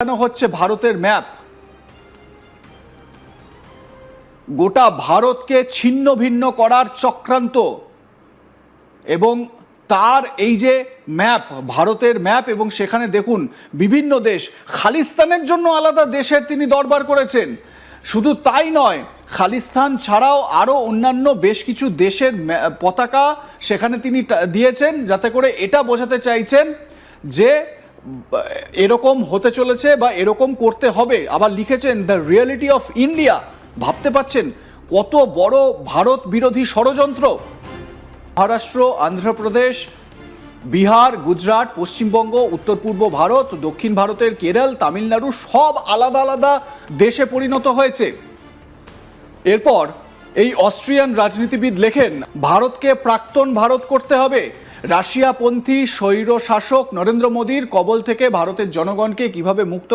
কেন হচ্ছে ভারতের ম্যাপ। গোটা ভারতকে ছিন্ন ভিন্ন করার চক্রান্ত। এবং তার এই যে ম্যাপ, ভারতের ম্যাপ, এবং সেখানে দেখুন, বিভিন্ন দেশ। খালিস্তানের জন্য আলাদা দেশের তিনি দরবার করেছেন। শুধু তাই নয়, খালিস্তান ছাড়াও আরও অন্যান্য বেশ কিছু দেশের পতাকা সেখানে তিনি দিয়েছেন, যাতে করে এটা বোঝাতে চাইছেন যে এরকম হতে চলেছে বা এরকম করতে হবে। আবার লিখেছেন দ্য রিয়েলিটি অফ ইন্ডিয়া ভাবতে পাচ্ছেন, কত বড় ভারত বিরোধী ষড়যন্ত্র। মহারাষ্ট্র, অন্ধ্রপ্রদেশ, বিহার, গুজরাট, পশ্চিমবঙ্গ, উত্তর পূর্ব ভারত, দক্ষিণ ভারতের কেরল, তামিলনাড়ু সব আলাদা আলাদা দেশে পরিণত হয়েছে। এরপর এই অস্ট্রিয়ান রাজনীতিবিদ লেখেন, ভারতকে প্রাক্তন ভারত করতে হবে। রাশিয়াপন্থী স্বৈর শাসক নরেন্দ্র মোদীর কবল থেকে ভারতের জনগণকে কীভাবে মুক্ত